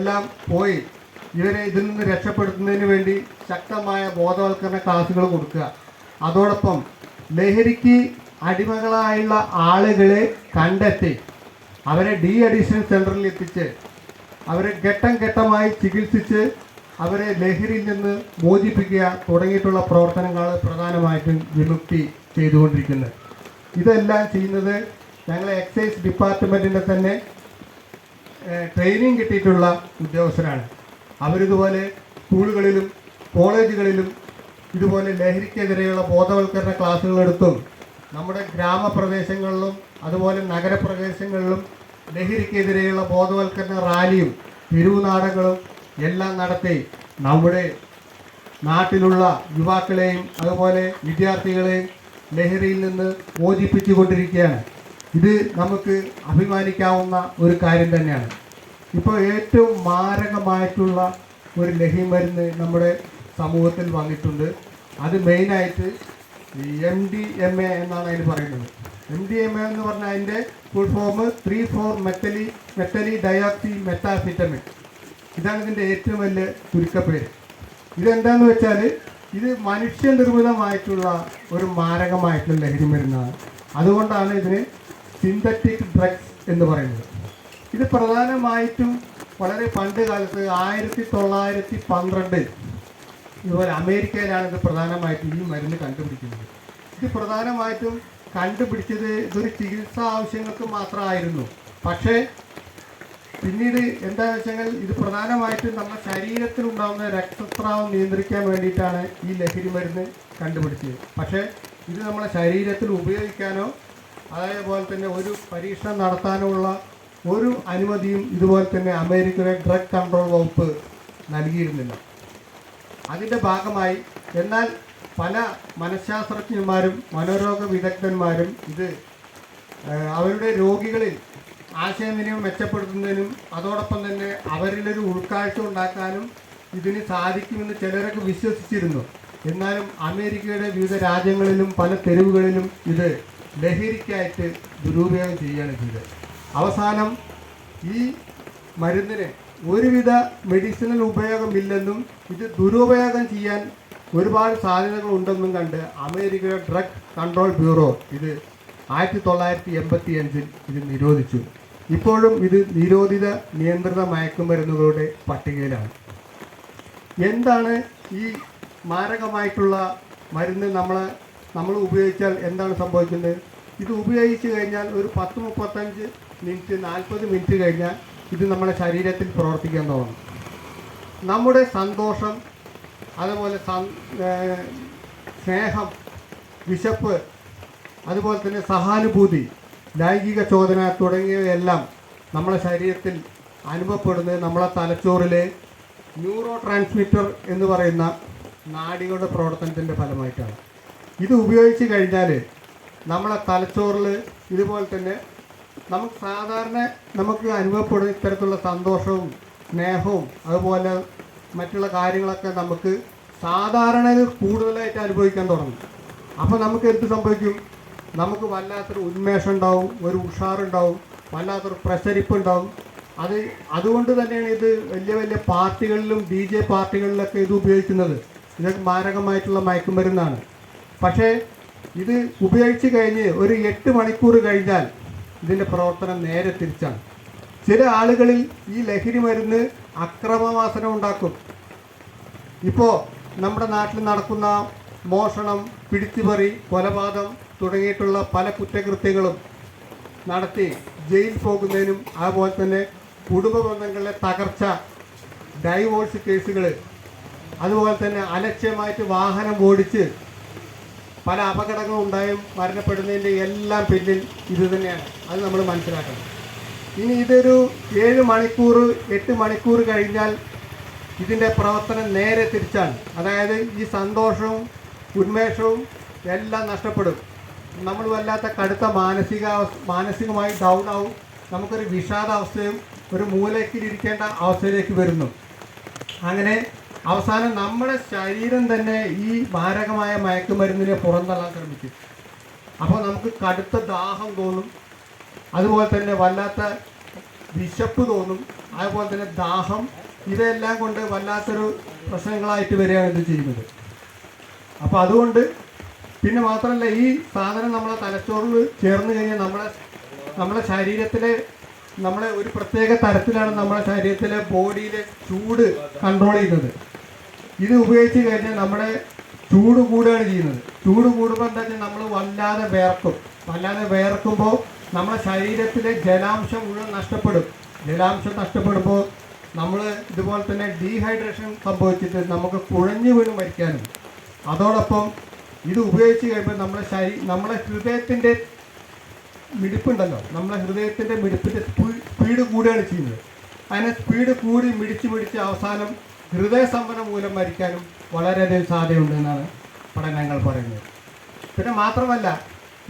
എല്ലാം പോയി. ഇവരെ ഇതിൽ നിന്ന് രക്ഷപ്പെടുത്തുന്നതിന് വേണ്ടി ശക്തമായ ബോധവൽക്കരണ ക്ലാസുകൾ കൊടുക്കുക. അതോടൊപ്പം ലഹരിക്ക് അടിമകളായുള്ള ആളുകളെ കണ്ടെത്തി അവരെ ഡി അഡിഷൻ സെന്ററിൽ എത്തിച്ച് അവരെ ഘട്ടം ഘട്ടമായി ചികിത്സിച്ച് അവരെ ലഹരിയിൽ നിന്ന് മോചിപ്പിക്കുക തുടങ്ങിയിട്ടുള്ള പ്രവർത്തനങ്ങളാണ് പ്രധാനമായിട്ടും വിമുക്തി ചെയ്തുകൊണ്ടിരിക്കുന്നത് ഇതെല്ലാം ചെയ്യുന്നത് ഞങ്ങളെ എക്സൈസ് ഡിപ്പാർട്ട്മെന്റിന്റെ തന്നെ ട്രെയിനിങ് കിട്ടിയിട്ടുള്ള ഉദ്യോഗസ്ഥരാണ്. അവരിതുപോലെ സ്കൂളുകളിലും കോളേജുകളിലും ഇതുപോലെ ലഹരിക്കെതിരെയുള്ള ബോധവൽക്കരണ ക്ലാസ്സുകളെടുത്തും നമ്മുടെ ഗ്രാമപ്രദേശങ്ങളിലും അതുപോലെ നഗരപ്രദേശങ്ങളിലും ലഹരിക്കെതിരെയുള്ള ബോധവൽക്കരണ റാലിയും തെരുവുനാടകങ്ങളും എല്ലാം നടത്തി നമ്മുടെ നാട്ടിലുള്ള യുവാക്കളെയും അതുപോലെ വിദ്യാർത്ഥികളെയും ലഹരിയിൽ നിന്ന് മോചിപ്പിച്ചുകൊണ്ടിരിക്കുകയാണ്. ഇത് നമുക്ക് അഭിമാനിക്കാവുന്ന ഒരു കാര്യം തന്നെയാണ്. ഇപ്പോൾ ഏറ്റവും മാരകമായിട്ടുള്ള ഒരു ലഹി മരുന്ന് നമ്മുടെ സമൂഹത്തിൽ വന്നിട്ടുണ്ട്. അത് മെയിനായിട്ട് എം ഡി എം എ എന്നാണ് അതിന് പറയുന്നത്. എം ഡി എം എ എന്ന് പറഞ്ഞാൽ അതിന്റെ full form three four methylene methylene dioxy methamphetamine ഇതാണ് ഇതിന്റെ ഏറ്റവും വലിയ ചുരുക്കപ്പേര്. ഇതെന്താന്ന് വെച്ചാൽ ഇത് മനുഷ്യനിർമ്മിതമായിട്ടുള്ള ഒരു മാരകമായിട്ടുള്ള ലഹരി മരുന്നാണ് അതുകൊണ്ടാണ് ഇതിന് സിന്തറ്റിക് ഡ്രഗ്സ് എന്ന് പറയുന്നത്. ഇത് പ്രധാനമായിട്ടും വളരെ പണ്ട് കാലത്ത് ആയിരത്തി തൊള്ളായിരത്തി പന്ത്രണ്ടിൽ ഇതുപോലെ അമേരിക്കയിലാണ് ഇത് പ്രധാനമായിട്ടും ഈ മരുന്ന് കണ്ടുപിടിക്കുന്നത്. ഇത് പ്രധാനമായിട്ടും കണ്ടുപിടിച്ചത് ഇതൊരു ചികിത്സാ ആവശ്യങ്ങൾക്ക് മാത്രമായിരുന്നു. പക്ഷേ പിന്നീട് എന്താണെന്ന് വെച്ചാൽ ഇത് പ്രധാനമായിട്ടും നമ്മുടെ ശരീരത്തിൽ ഉണ്ടാകുന്ന രക്തസ്രാവം നിയന്ത്രിക്കാൻ വേണ്ടിയിട്ടാണ് ഈ ലഹരി മരുന്ന് കണ്ടുപിടിച്ചത്. പക്ഷേ ഇത് നമ്മുടെ ശരീരത്തിൽ ഉപയോഗിക്കാനോ അതേപോലെ തന്നെ ഒരു പരീക്ഷണം നടത്താനുള്ള ഒരു അനുമതിയും ഇതുപോലെ തന്നെ അമേരിക്കയുടെ ഡ്രഗ് കൺട്രോൾ വകുപ്പ് നൽകിയിരുന്നില്ല. അതിന്റെ ഭാഗമായി എന്നാൽ പല മനഃശാസ്ത്രജ്ഞന്മാരും മനോരോഗ വിദഗ്ധന്മാരും ഇത് അവരുടെ രോഗികളിൽ ആശയവിനിമയം മെച്ചപ്പെടുത്തുന്നതിനും അതോടൊപ്പം തന്നെ അവരിലൊരു ഉൾക്കാഴ്ച ഉണ്ടാക്കാനും ഇതിന് സാധിക്കുമെന്ന് ചിലരൊക്കെ വിശ്വസിച്ചിരുന്നു. എന്നാലും അമേരിക്കയുടെ വിവിധ രാജ്യങ്ങളിലും പല തെരുവുകളിലും ഇത് ലഹരിക്കായിട്ട് ദുരുപയോഗം ചെയ്യുകയാണ് ചെയ്തത്. അവസാനം ഈ മരുന്നിന് ഒരുവിധ മെഡിസിനൽ ഉപയോഗമില്ലെന്നും ഇത് ദുരുപയോഗം ചെയ്യാൻ ഒരുപാട് സാധ്യതകൾ ഉണ്ടെന്നും കണ്ട് അമേരിക്കയുടെ ഡ്രഗ് കൺട്രോൾ ബ്യൂറോ ഇത് ആയിരത്തി തൊള്ളായിരത്തി എൺപത്തി അഞ്ചിൽ ഇത് നിരോധിച്ചു. ഇപ്പോഴും ഇത് നിരോധിത നിയന്ത്രിത മയക്കുമരുന്നുകളുടെ പട്ടികയിലാണ്. എന്താണ് ഈ മാരകമായിട്ടുള്ള മരുന്ന് നമ്മൾ നമ്മൾ ഉപയോഗിച്ചാൽ എന്താണ് സംഭവിക്കുന്നത്? ഇത് ഉപയോഗിച്ച് കഴിഞ്ഞാൽ ഒരു പത്ത് മുപ്പത്തഞ്ച് മിനിറ്റ് നാൽപ്പത് മിനിറ്റ് കഴിഞ്ഞാൽ ഇത് നമ്മുടെ ശരീരത്തിൽ പ്രവർത്തിക്കാൻ തുടങ്ങും. നമ്മുടെ സന്തോഷം അതുപോലെ സ്നേഹം വിശപ്പ് അതുപോലെ തന്നെ സഹാനുഭൂതി ലൈംഗിക ചോദന തുടങ്ങിയവയെല്ലാം നമ്മുടെ ശരീരത്തിൽ അനുഭവപ്പെടുന്നത് നമ്മളെ തലച്ചോറിലെ ന്യൂറോ ട്രാൻസ്മിറ്റർ എന്ന് പറയുന്ന നാടികളുടെ പ്രവർത്തനത്തിന്റെ ഫലമായിട്ടാണ്. ഇത് ഉപയോഗിച്ച് കഴിഞ്ഞാൽ നമ്മളെ തലച്ചോറിൽ ഇതുപോലെ തന്നെ നമുക്ക് സാധാരണ നമുക്ക് അനുഭവപ്പെടുന്ന ഇത്തരത്തിലുള്ള സന്തോഷവും സ്നേഹവും അതുപോലെ മറ്റുള്ള കാര്യങ്ങളൊക്കെ നമുക്ക് സാധാരണ കൂടുതലായിട്ട് അനുഭവിക്കാൻ തുടങ്ങും. അപ്പോൾ നമുക്ക് എന്ത് സംഭവിക്കും? നമുക്ക് വല്ലാത്തൊരു ഉന്മേഷം ഉണ്ടാവും ഒരു ഉഷാറുണ്ടാവും വല്ലാത്തൊരു പ്രസരിപ്പ് ഉണ്ടാവും അത് അതുകൊണ്ട് തന്നെയാണ് ഇത് വലിയ വലിയ പാർട്ടികളിലും ഡി ജെ പാർട്ടികളിലൊക്കെ ഇത് ഉപയോഗിക്കുന്നത്. ഇതൊക്കെ മാരകമായിട്ടുള്ള മയക്കുമരുന്നാണ്. പക്ഷേ ഇത് ഉപയോഗിച്ച് കഴിഞ്ഞ് ഒരു എട്ട് മണിക്കൂർ കഴിഞ്ഞാൽ ഇതിന്റെ പ്രവർത്തനം നേരെ തിരിച്ചാണ്. ചില ആളുകളിൽ ഈ ലഹരി മരുന്ന് അക്രമവാസന ഉണ്ടാക്കും. ഇപ്പോൾ നമ്മുടെ നാട്ടിൽ നടക്കുന്ന മോഷണം പിടിച്ചുപറി കൊലപാതകം തുടങ്ങിയിട്ടുള്ള പല കുറ്റകൃത്യങ്ങളും നടത്തി ജയിൽ പോകുന്നതിനും അതുപോലെ തന്നെ കുടുംബ ബന്ധങ്ങളിലെ തകർച്ച ഡൈവോഴ്സ് കേസുകൾ അതുപോലെ തന്നെ അലക്ഷ്യമായിട്ട് വാഹനം ഓടിച്ച് പല അപകടങ്ങളും ഉണ്ടായും മരണപ്പെടുന്നതിന്റെ എല്ലാം പിന്നിൽ ഇത് തന്നെയാണ്. അത് നമ്മൾ മനസ്സിലാക്കണം. ഇനി ഇതൊരു ഏഴ് മണിക്കൂർ എട്ട് മണിക്കൂർ കഴിഞ്ഞാൽ ഇതിന്റെ പ്രവർത്തനം നേരെ തിരിച്ചാണ്. അതായത് ഈ സന്തോഷവും ഉന്മേഷവും എല്ലാം നഷ്ടപ്പെടും. നമ്മൾ വല്ലാത്ത കടുത്ത മാനസിക മാനസികമായി ഡൗൺ ആവും. നമുക്കൊരു വിഷാദാവസ്ഥയും ഒരു മൂലയ്ക്കിലിരിക്കേണ്ട അവസ്ഥയിലേക്ക് വരുന്നു. അങ്ങനെ അവസാനം നമ്മുടെ ശരീരം തന്നെ ഈ മാരകമായ മയക്കുമരുന്നിനെ പുറന്തള്ളാൻ ശ്രമിക്കും അപ്പോൾ നമുക്ക് കടുത്ത ദാഹം തോന്നും അതുപോലെ തന്നെ വല്ലാത്ത വിശപ്പ് തോന്നും അതുപോലെ തന്നെ ദാഹം ഇവയെല്ലാം കൊണ്ട് വല്ലാത്തൊരു പ്രശ്നങ്ങളായിട്ട് വരികയാണ് ഇത് ചെയ്യുന്നത്. അപ്പോൾ അതുകൊണ്ട് പിന്നെ മാത്രമല്ല ഈ സാധനം നമ്മളെ തലച്ചോറിൽ ചേർന്ന് കഴിഞ്ഞാൽ നമ്മളെ നമ്മുടെ ശരീരത്തിലെ നമ്മളെ ഒരു പ്രത്യേക തരത്തിലാണ് നമ്മുടെ ശരീരത്തിലെ ബോഡിയിലെ ചൂട് കൺട്രോൾ ചെയ്യുന്നത്. ഇത് ഉപയോഗിച്ച് കഴിഞ്ഞാൽ നമ്മുടെ ചൂട് കൂടുകയാണ് ചെയ്യുന്നത്. ചൂട് കൂടുമ്പോൾ തന്നെ നമ്മൾ വല്ലാതെ വേർക്കും വല്ലാതെ വേർക്കുമ്പോൾ നമ്മുടെ ശരീരത്തിലെ ജലാംശം മുഴുവൻ നഷ്ടപ്പെടും. ജലാംശം നഷ്ടപ്പെടുമ്പോൾ നമ്മൾ ഇതുപോലെ തന്നെ ഡീഹൈഡ്രേഷൻ സംഭവിച്ചിട്ട് നമുക്ക് കുഴഞ്ഞു വീണ് മരിക്കാനും അതോടൊപ്പം ഇത് ഉപയോഗിച്ച് കഴിയുമ്പോൾ നമ്മുടെ ശരീ നമ്മുടെ ഹൃദയത്തിന്റെ മിടിപ്പുണ്ടല്ലോ. നമ്മുടെ ഹൃദയത്തിന്റെ മിടിപ്പിന്റെ സ്പീഡ് കൂടുകയാണ് ചെയ്യുന്നത്. അതിനെ സ്പീഡ് കൂടി മിടിച്ച് മിടിച്ച് അവസാനം ഹൃദയ സംവരണം മൂലം മരിക്കാനും വളരെയധികം സാധ്യതയുണ്ട് എന്നാണ് പഠനങ്ങൾ പറയുന്നത്. പിന്നെ മാത്രമല്ല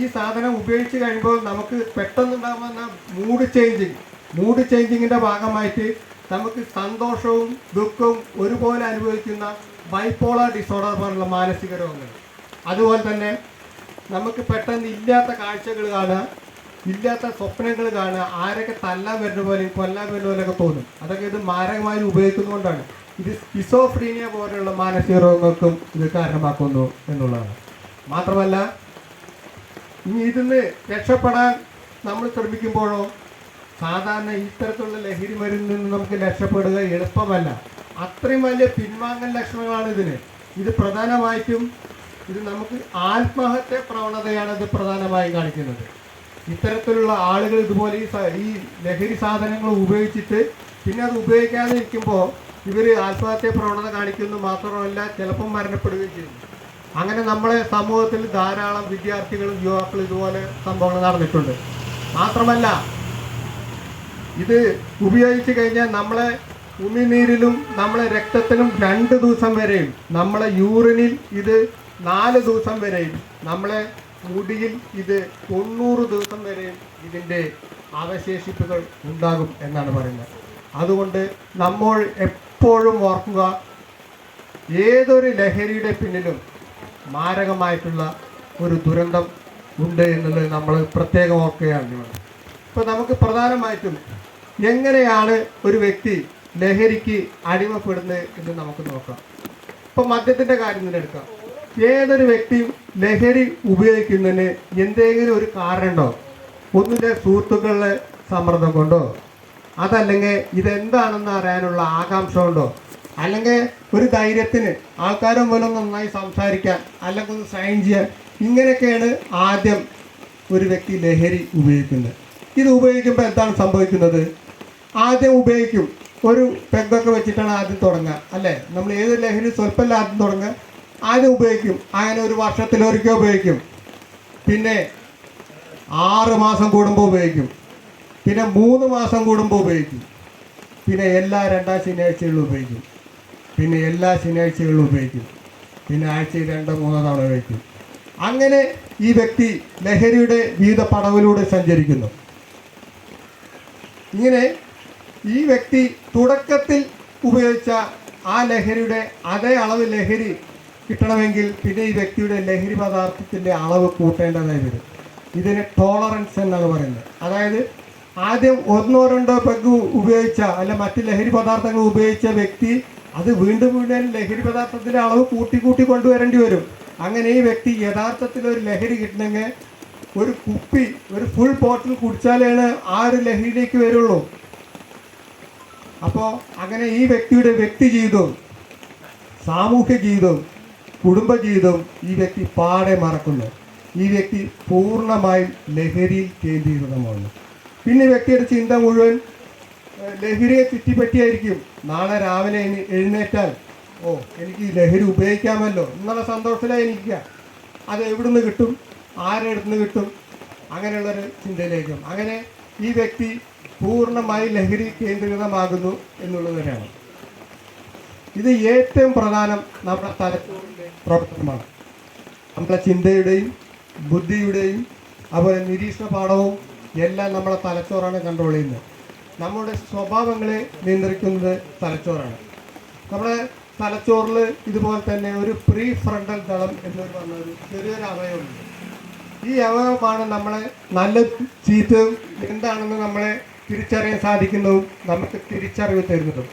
ഈ സാധനം ഉപയോഗിച്ച് കഴിയുമ്പോൾ നമുക്ക് പെട്ടെന്നുണ്ടാകുന്ന മൂഡ് ചേഞ്ചിങ് മൂഡ് ചേഞ്ചിങ്ങിന്റെ ഭാഗമായിട്ട് നമുക്ക് സന്തോഷവും ദുഃഖവും ഒരുപോലെ അനുഭവിക്കുന്ന ബൈപ്പോളർ ഡിസോർഡർ പോലുള്ള മാനസിക രോഗങ്ങൾ. അതുപോലെ തന്നെ നമുക്ക് പെട്ടെന്ന് ഇല്ലാത്ത കാഴ്ചകൾ കാണുക ഇല്ലാത്ത സ്വപ്നങ്ങൾ കാണുക ആരൊക്കെ തല്ലാൻ വരുന്ന പോലെ കൊല്ലാൻ വരുന്ന പോലെയൊക്കെ തോന്നും. അതൊക്കെ ഇത് മാരകമായി ഉപയോഗിക്കുന്നതുകൊണ്ടാണ്. ഇത് സ്കിസോഫ്രീനിയ പോലെയുള്ള മാനസിക രോഗങ്ങൾക്കും ഇത് കാരണമാക്കുന്നു എന്നുള്ളതാണ്. മാത്രമല്ല ഇനി ഇതിന്ന് രക്ഷപ്പെടാൻ നമ്മൾ ശ്രമിക്കുമ്പോഴോ സാധാരണ ഇത്തരത്തിലുള്ള ലഹരി മരുന്നിൽ നിന്ന് നമുക്ക് രക്ഷപ്പെടുക എളുപ്പമല്ല. അത്രയും വലിയ പിൻവാങ്ങൽ ലക്ഷണങ്ങളാണ് ഇതിന്. ഇത് പ്രധാനമായിട്ടും ഇത് നമുക്ക് ആത്മഹത്യ പ്രവണതയാണ് ഇത് പ്രധാനമായും കാണിക്കുന്നത്. ഇത്തരത്തിലുള്ള ആളുകൾ ഇതുപോലെ ഈ ഈ ലഹരി സാധനങ്ങൾ ഉപയോഗിച്ചിട്ട് പിന്നെ അത് ഉപയോഗിക്കാതെ ഇരിക്കുമ്പോൾ ഇവർ ആത്മഹത്യ പ്രവണത കാണിക്കുന്നു മാത്രമല്ല ചിലപ്പം മരണപ്പെടുകയും ചെയ്യുന്നു. അങ്ങനെ നമ്മളെ സമൂഹത്തിൽ ധാരാളം വിദ്യാർത്ഥികളും യുവാക്കളും ഇതുപോലെ സംഭവങ്ങൾ നടന്നിട്ടുണ്ട്. മാത്രമല്ല ഇത് ഉപയോഗിച്ച് കഴിഞ്ഞാൽ നമ്മളെ ഉമിനീരിലും നമ്മളെ രക്തത്തിലും രണ്ട് ദിവസം വരെയും നമ്മളെ യൂറിനിൽ ഇത് നാല് ദിവസം വരെയും നമ്മളെ മുടിയിൽ ഇത് തൊണ്ണൂറ് ദിവസം വരെ ഇതിന്റെ അവശേഷിപ്പുകൾ ഉണ്ടാകും എന്നാണ് പറയുന്നത്. അതുകൊണ്ട് നമ്മൾ എപ്പോഴും ഓർക്കുക ഏതൊരു ലഹരിയുടെ പിന്നിലും മാരകമായിട്ടുള്ള ഒരു ദുരന്തം ഉണ്ട് എന്നുള്ളത് നമ്മൾ പ്രത്യേകം ഓർക്കുകയാണ് ഇപ്പോൾ നമുക്ക് പ്രധാനമായിട്ടും എങ്ങനെയാണ് ഒരു വ്യക്തി ലഹരിക്ക് അടിമപ്പെടുന്നത് എന്ന് നമുക്ക് നോക്കാം. ഇപ്പോൾ മദ്യത്തിന്റെ കാര്യം തന്നെ എടുക്കാം. ഏതൊരു വ്യക്തിയും ലഹരി ഉപയോഗിക്കുന്നതിന് എന്തെങ്കിലും ഒരു കാരണമുണ്ടോ? ഒന്നിന്റെ സുഹൃത്തുക്കളുടെ സമ്മർദ്ദം കൊണ്ടോ? അതല്ലെങ്കിൽ ഇതെന്താണെന്ന് അറിയാനുള്ള ആകാംക്ഷ കൊണ്ടോ? അല്ലെങ്കിൽ ഒരു ധൈര്യത്തിന് ആൾക്കാരെ മൂലം നന്നായി സംസാരിക്കാൻ അല്ലെങ്കിൽ ഒന്ന് സൈൻ ചെയ്യാൻ ഇങ്ങനെയൊക്കെയാണ് ആദ്യം ഒരു വ്യക്തി ലഹരി ഉപയോഗിക്കുന്നത്. ഇത് ഉപയോഗിക്കുമ്പോൾ എന്താണ് സംഭവിക്കുന്നത്? ആദ്യം ഉപയോഗിക്കും. ഒരു പെഗൊക്കെ വെച്ചിട്ടാണ് ആദ്യം തുടങ്ങുക അല്ലേ? നമ്മൾ ഏത് ലഹരി സ്വല്പമല്ല ആദ്യം തുടങ്ങുക? ആദ്യം ഉപയോഗിക്കും. അങ്ങനെ ഒരു വർഷത്തിലൊരിക്കൽ ഉപയോഗിക്കും. പിന്നെ ആറ് മാസം കൂടുമ്പോൾ ഉപയോഗിക്കും. പിന്നെ മൂന്ന് മാസം കൂടുമ്പോൾ ഉപയോഗിക്കും. പിന്നെ എല്ലാ രണ്ടാം ശനിയാഴ്ചകളിലും ഉപയോഗിക്കും. പിന്നെ എല്ലാ ശനിയാഴ്ചകളിലും ഉപയോഗിക്കും. പിന്നെ ആഴ്ചയിൽ രണ്ടോ മൂന്നോ തവണ ഉപയോഗിക്കും. അങ്ങനെ ഈ വ്യക്തി ലഹരിയുടെ വിവിധ പടവിലൂടെ സഞ്ചരിക്കുന്നു. ഇങ്ങനെ ഈ വ്യക്തി തുടക്കത്തിൽ ഉപയോഗിച്ച ആ ലഹരിയുടെ അതേ അളവ് ലഹരി കിട്ടണമെങ്കിൽ പിന്നെ ഈ വ്യക്തിയുടെ ലഹരി പദാർത്ഥത്തിന്റെ അളവ് കൂട്ടേണ്ടതായി വരും. ഇതിന് ടോളറൻസ് എന്നാണ് പറയുന്നത്. അതായത് ആദ്യം ഒന്നോ രണ്ടോ പെഗ് ഉപയോഗിച്ച അല്ല മറ്റ് ലഹരി പദാർത്ഥങ്ങൾ ഉപയോഗിച്ച വ്യക്തി അത് വീണ്ടും വീണ്ടും ലഹരി പദാർത്ഥത്തിന്റെ അളവ് കൂട്ടി കൂട്ടി കൊണ്ടുവരേണ്ടി വരും. അങ്ങനെ ഈ വ്യക്തി യഥാർത്ഥത്തിൽ ഒരു ലഹരി കിട്ടണമെങ്കിൽ ഒരു കുപ്പി ഒരു ഫുൾ ബോട്ടിൽ കുടിച്ചാലാണ് ആ ഒരു ലഹരിയിലേക്ക് വരുള്ളൂ. അപ്പോൾ അങ്ങനെ ഈ വ്യക്തിയുടെ വ്യക്തി ജീവിതവും സാമൂഹ്യ ജീവിതവും കുടുംബ ജീവിതവും ഈ വ്യക്തി പാടെ മറക്കുന്നു. ഈ വ്യക്തി പൂർണമായും ലഹരിയിൽ കേന്ദ്രീകൃതമാണ്. പിന്നെ വ്യക്തിയുടെ ചിന്ത മുഴുവൻ ലഹരിയെ ചുറ്റിപ്പറ്റിയായിരിക്കും. നാളെ രാവിലെ എഴുന്നേറ്റാൽ ഓ എനിക്ക് ലഹരി ഉപയോഗിക്കാമല്ലോ എന്നുള്ള സന്തോഷത്തിലായിരിക്കുക അത് എവിടുന്ന് കിട്ടും? ആരെടുത്ത് അടുത്ത് നിന്ന് കിട്ടും? അങ്ങനെയുള്ളൊരു ചിന്തയിലേക്കും. അങ്ങനെ ഈ വ്യക്തി പൂർണമായി ലഹരി കേന്ദ്രീകൃതമാകുന്നു എന്നുള്ളത് ഇത് ഏറ്റവും പ്രധാനം നമ്മുടെ തലച്ചോറിന്റെ പ്രവർത്തനമാണ്. നമ്മുടെ ചിന്തയുടെയും ബുദ്ധിയുടെയും അതുപോലെ നിരീക്ഷണ പാഠവും എല്ലാം നമ്മളെ തലച്ചോറാണ് കൺട്രോൾ ചെയ്യുന്നത്. നമ്മുടെ സ്വഭാവങ്ങളെ നിയന്ത്രിക്കുന്നത് തലച്ചോറാണ്. നമ്മുടെ തലച്ചോറിൽ ഇതുപോലെ തന്നെ ഒരു പ്രീ ഫ്രണ്ടൽ തളം എന്ന് പറഞ്ഞ ഒരു ചെറിയൊരു അവയവമുണ്ട്. ഈ അവയവമാണ് നമ്മളെ നല്ല ചീത്തയും എന്താണെന്ന് നമ്മളെ തിരിച്ചറിയാൻ സാധിക്കുന്നതും നമുക്ക് തിരിച്ചറിവ് തരുന്നതും.